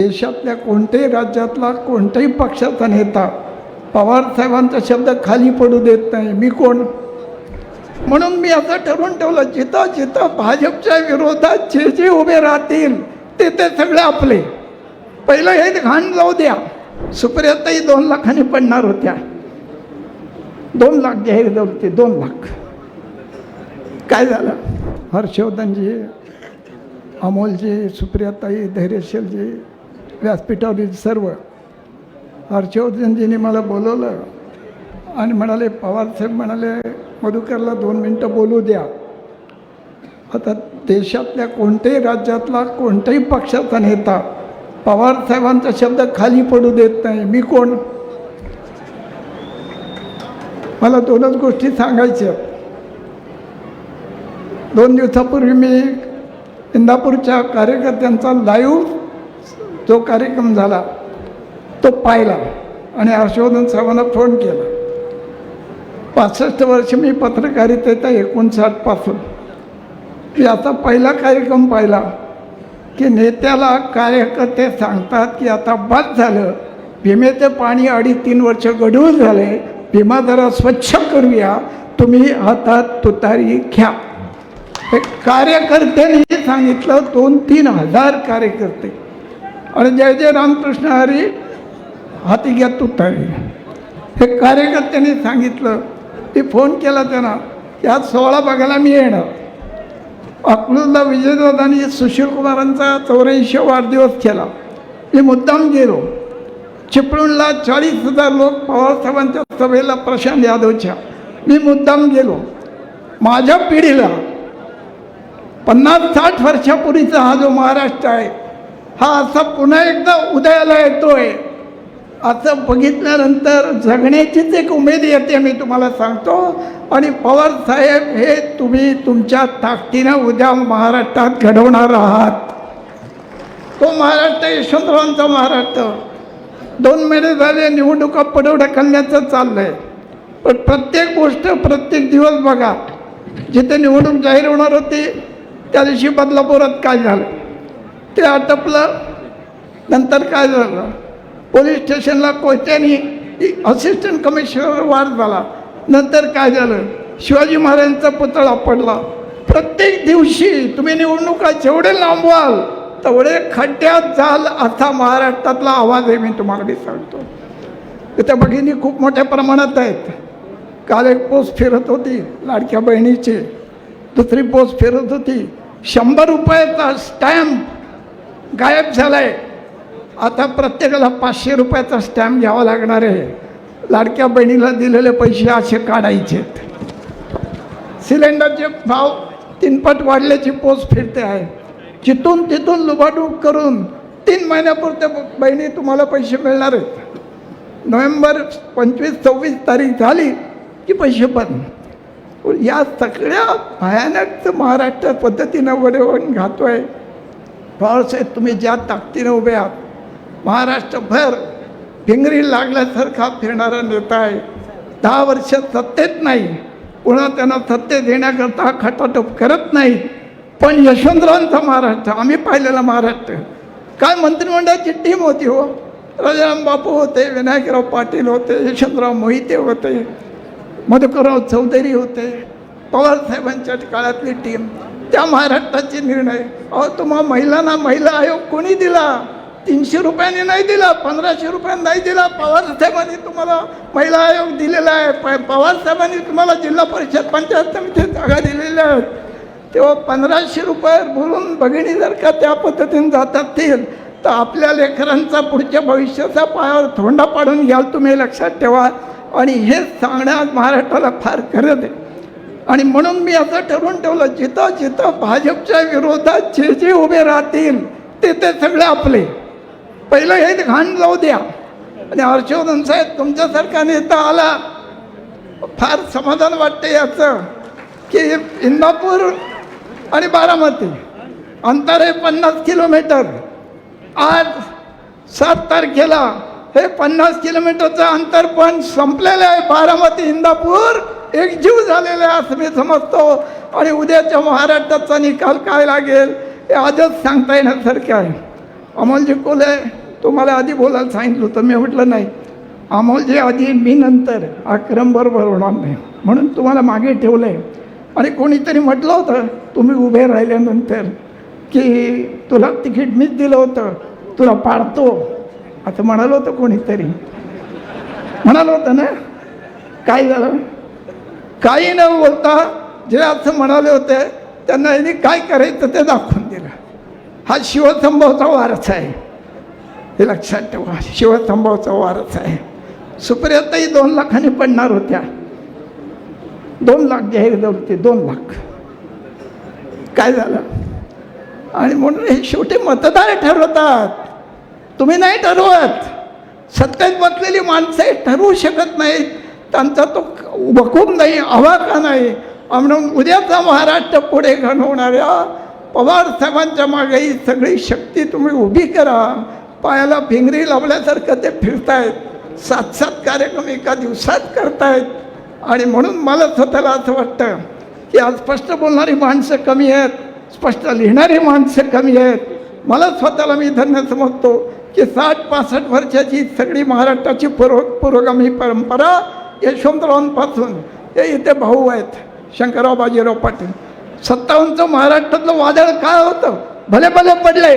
देशातल्या कोणत्याही राज्यातला कोणत्याही पक्षाचा नेता पवार साहेबांचा शब्द खाली पडू देत नाही. मी कोण? म्हणून मी असं ठरवून ठेवलं जिथं जिथं भाजपच्या विरोधात जे जे उभे राहतील ते ते सगळे आपले. पहिलं हे घाण जाऊ द्या. सुप्रियाताई दोन लाखाने पडणार होत्या. दोन लाख जाहीर होते दोन लाख. काय झालं? हर्षवर्धनजी अमोलजी सुप्रियाताई धैर्यशीलजी व्यासपीठावरील सर्व हर्षवर्धनजींनी मला बोलवलं आणि म्हणाले पवारसाहेब म्हणाले मधुकरला दोन मिनटं बोलू द्या. आता देशातल्या कोणत्याही राज्यातला कोणत्याही पक्षाचा नेता पवारसाहेबांचा शब्द खाली पडू देत नाही. मी कोण? मला दोनच गोष्टी सांगायच्या. दोन दिवसापूर्वी मी इंदापूरच्या कार्यकर्त्यांचा लाईव्ह जो कार्यक्रम झाला तो पाहिला आणि हर्षवर्धन साहेबांना फोन केला. पासष्ट वर्ष मी पत्रकारितेचा एकोणसाठपासून मी आता पहिला कार्यक्रम पाहिला की नेत्याला कार्यकर्ते सांगतात की आता बाद झालं भीमेचं पाणी अडीच तीन वर्ष गढूळ झाले भीमा जरा स्वच्छ करूया तुम्ही हातात तुतारी घ्या. हे कार्यकर्त्यांनी सांगितलं दोन तीन हजार कार्यकर्ते. आणि जय जय रामकृष्ण हरी. हाती घ्या तुतारी हे कार्यकर्त्यांनी सांगितलं. ते फोन केला त्यांना. की आज सोहळा बघायला मी येणार. अकलूजला विजयदादांनी सुशीलकुमारांचा चौऱ्याऐंशी वाढदिवस केला. मी मुद्दाम गेलो. चिपळूणला चाळीस हजार लोक पवारसाहेबांच्या सभेला प्रशांत यादवच्या. मी मुद्दाम गेलो. माझ्या पिढीला पन्नास साठ वर्षापूर्वीचा हा जो महाराष्ट्र आहे हा असा पुन्हा एकदा उदयाला येतोय. असं बघितल्यानंतर जगण्याचीच एक उमेद येते मी तुम्हाला सांगतो. आणि पवार साहेब हे तुम्ही तुमच्या ताकदीनं उद्या महाराष्ट्रात घडवणार आहात. तो महाराष्ट्र यशवंतरावांचा महाराष्ट्र. दोन महिने झाले निवडणुका पुढे ढकलण्याचं चाललं आहे पण प्रत्येक गोष्ट प्रत्येक दिवस बघा. जिथे निवडणूक जाहीर होणार होती त्या दिवशी बदलापुरात काय झालं? ते आटपलं. नंतर काय झालं? पोलीस स्टेशनला कोयत्यानी असिस्टंट कमिशनर वाढ झाला. नंतर काय झालं? शिवाजी महाराजांचा पुतळा पडला. प्रत्येक दिवशी तुम्ही निवडणुका जेवढे लांबवाल तेवढे खड्ड्यात जाल असा महाराष्ट्रातला आवाज आहे मी तुम्हाला सांगतो. त्या भगिनी खूप मोठ्या प्रमाणात आहेत. काल एक पोस्ट फिरत होती लाडक्या बहिणीची. दुसरी पोस्ट फिरत होती. शंभर रुपयाचा स्टॅम्प गायब झाला आहे आता प्रत्येकाला पाचशे रुपयाचा स्टॅम्प घ्यावा लागणार आहे. लाडक्या बहिणीला दिलेले पैसे असे काढायचे सिलेंडरचे भाव तीनपट वाढल्याची पोस्ट फिरते आहे. जिथून तिथून लुबाडूब करून तीन महिन्यापुरते बहिणी तुम्हाला पैसे मिळणार आहेत. नोव्हेंबर पंचवीस सव्वीस तारीख झाली की पैसे बंद. या सगळ्या भयानक महाराष्ट्र पद्धतीनं वडवून आहे पवारसाहेब तुम्ही ज्या ताकदीने उभे आहात महाराष्ट्रभर भिंगरी लागल्यासारखा फिरणारा नेता आहे. दहा वर्ष सत्तेत नाही. पुन्हा त्यांना सत्तेत येण्याकरता खटाटोप करत नाही. पण यशवंतरावांचा महाराष्ट्र आम्ही पाहिलेला महाराष्ट्र. काय मंत्रिमंडळाची टीम होती हो? राजाराम बापू होते विनायकराव पाटील होते यशवंतराव मोहिते होते मधुकरराव चौधरी होते पवारसाहेबांच्या काळातली टीम त्या महाराष्ट्राचे निर्णय. अहो तुम्हा महिलांना महिला आयोग कोणी दिला? तीनशे रुपयांनी नाही दिला पंधराशे रुपयांनी नाही दिला. पवारसाहेबांनी तुम्हाला महिला आयोग दिलेला आहे. प पवारसाहेबांनी तुम्हाला जिल्हा परिषद पंचायत समिती जागा दिलेल्या आहेत तेव्हा पंधराशे रुपये बोलून भगिनी जर का त्या पद्धतीने जात असतील तर आपल्या लेकरांचा पुढच्या भविष्याचा पायावर थोंडा पाडून घ्याल तुम्ही लक्षात ठेवा. आणि हे सांगण्यात महाराष्ट्राला फार गरज आहे. आणि म्हणून मी असं ठरवून ठेवलं जिथं जिथं भाजपच्या विरोधात जे जे उभे राहतील ते ते सगळे आपले. पहिलं हे घाण जाऊ द्या. आणि हर्षवर्धन साहेब तुमच्यासारखा नेता आला फार समाधान वाटते याचं. की इंदापूर आणि बारामती अंतर आहे पन्नास किलोमीटर. आज सात तारखेला हे पन्नास किलोमीटरचं अंतर पण संपलेलं आहे. बारामती इंदापूर एक जीव झालेले आहे असं मी समजतो. आणि उद्याच्या महाराष्ट्राचा निकाल काय लागेल हे आजच सांगता येण्यासारखे आहे. अमोलजी कोले तुम्हाला आधी बोलायला सांगितलं होतं मी म्हटलं नाही. अमोलजी आधी मी नंतर हा बरोबर होणार नाही. म्हणून तुम्हाला मागे ठेवलं आहे आणि कोणीतरी म्हटलं होतं तुम्ही उभे राहिल्यानंतर की तुला तिकीट मीच दिलं होतं तुला पाडतो. असं म्हणालं होतं कोणीतरी. म्हणालं होतं ना? काय झालं? काही न बोलता जे असं म्हणाले होते त्यांना यांनी काय करायचं ते दाखवून दिलं. हा शिवसंभवचा वारस आहे. हे लक्षात ठेवा शिवसंभवचा वारस आहे. सुप्रियाताई दोन लाखांनी पडणार होत्या. दोन लाख जाहीर होते दोन लाख. काय झालं? आणि म्हणून हे शेवटी मतदार ठरवतात. तुम्ही नाही ठरवत. सत्तेत बसलेली माणसं ठरवू शकत नाहीत. त्यांचा तो वकूम नाही आवाका नाही? म्हणून उद्याचा महाराष्ट्र पुढे घडवणाऱ्या पवार साहेबांच्या मागे ही सगळी शक्ती तुम्ही उभी करा. पायाला भिंगरी लावल्यासारखं ते फिरतायत. सात सात कार्यक्रम एका दिवसात करतायत. आणि म्हणून मला स्वतःला असं वाटतं की आज स्पष्ट बोलणारी माणसं कमी आहेत स्पष्ट लिहिणारी माणसं कमी आहेत. मला स्वतःला मी धन्य समजतो की साठ पासष्ट वर्षाची सगळी महाराष्ट्राची पुरो पुरोगामी परंपरा यशवंतरावांपासून ते इथे भाऊ आहेत शंकरराव बाजीराव पाटील. सत्तावन्नचं महाराष्ट्रातलं वादळ काय होतं? भले भले पडले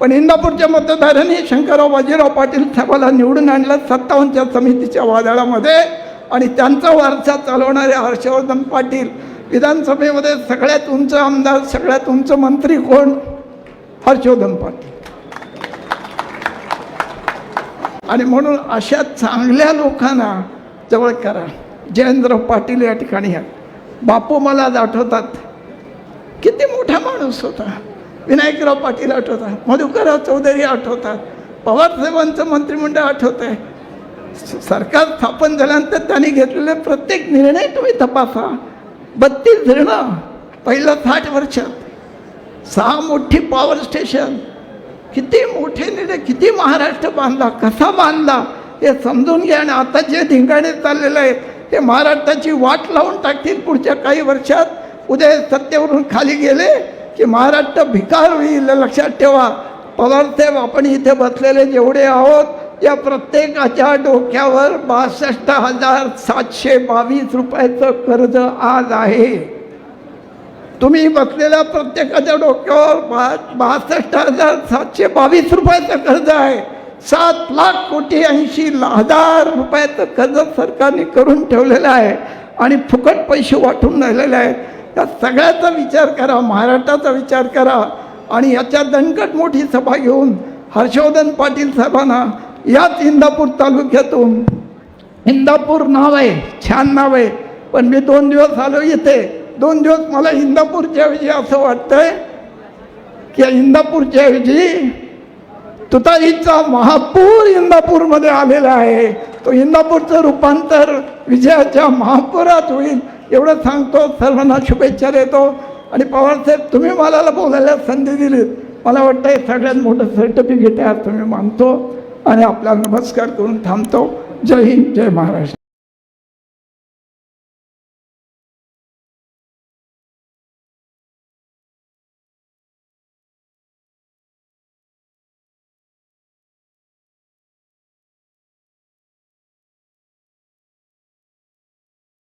पण इंदापूरच्या मतदारांनी शंकरराव बाजीराव पाटील साहेबाला निवडून आणलं सत्तावन्नच्या समितीच्या वादळामध्ये आणि त्यांचा वारसा चालवणारे हर्षवर्धन पाटील. विधानसभेमध्ये सगळ्यात उंच आमदार सगळ्यात उंच मंत्री कोण? हर्षवर्धन पाटील. आणि म्हणून अशा चांगल्या लोकांना जवळ करा जयेंद्र पाटील या ठिकाणी आहेत बापू मला आज आठवतात. किती मोठा माणूस होता. विनायकराव पाटील आठवतात. मधुकरराव चौधरी आठवतात. पवारसाहेबांचं मंत्रिमंडळ आठवत आहे सरकार स्थापन झाल्यानंतर त्यांनी घेतलेले प्रत्येक निर्णय तुम्ही तपासा. बत्तीस धरणं पहिलं साठ वर्षात. सहा मोठी पॉवर स्टेशन किती मोठे निर्णय किती महाराष्ट्र बांधला कसा बांधला? हे समजून घ्या आणि आता जे धिंगाणे चाललेलं आहे हे महाराष्ट्राची वाट लावून टाकतील पुढच्या काही वर्षात. उद्या सत्तेवरून खाली गेले की महाराष्ट्र भिकार होईल लक्षात ठेवा. पवारसाहेब आपण इथे बसलेले जेवढे आहोत या प्रत्येकाच्या डोक्यावर बासष्ट हजार सातशे बावीस रुपयाचं कर्ज आज आहे. तुम्ही बसलेल्या प्रत्येकाच्या डोक्यावर बा बासष्ट हजार सातशे बावीस रुपयाचं कर्ज आहे. सात लाख कोटी ऐंशी हजार रुपयाचं कर्ज सरकारने करून ठेवलेलं आहे आणि फुकट पैसे वाटून राहिलेले आहेत. त्या सगळ्याचा विचार करा महाराष्ट्राचा विचार करा आणि याच्या दणकट मोठी सभा घेऊन हर्षवर्धन पाटील साहेबांना याच इंदापूर तालुक्यातून इंदापूर नाव आहे छान नाव आहे पण मी दोन दिवस आलो इथे. दोन दिवस मला इंदापूरच्या ऐवजी असं वाटतंय की या इंदापूरच्या ऐवजी तुतारीचा महापूर इंदापूरमध्ये आलेला आहे. तो इंदापूरचं रूपांतर विजयाच्या महापुरात होईल एवढं सांगतो. सर्वांना शुभेच्छा देतो. आणि पवारसाहेब तुम्ही मला बोलायला संधी दिली. मला वाटतं हे सगळ्यात मोठं सर्टिफिकेट आहे तुम्ही मानतो. आणि आपला नमस्कार करून थांबतो. जय हिंद जय महाराष्ट्र.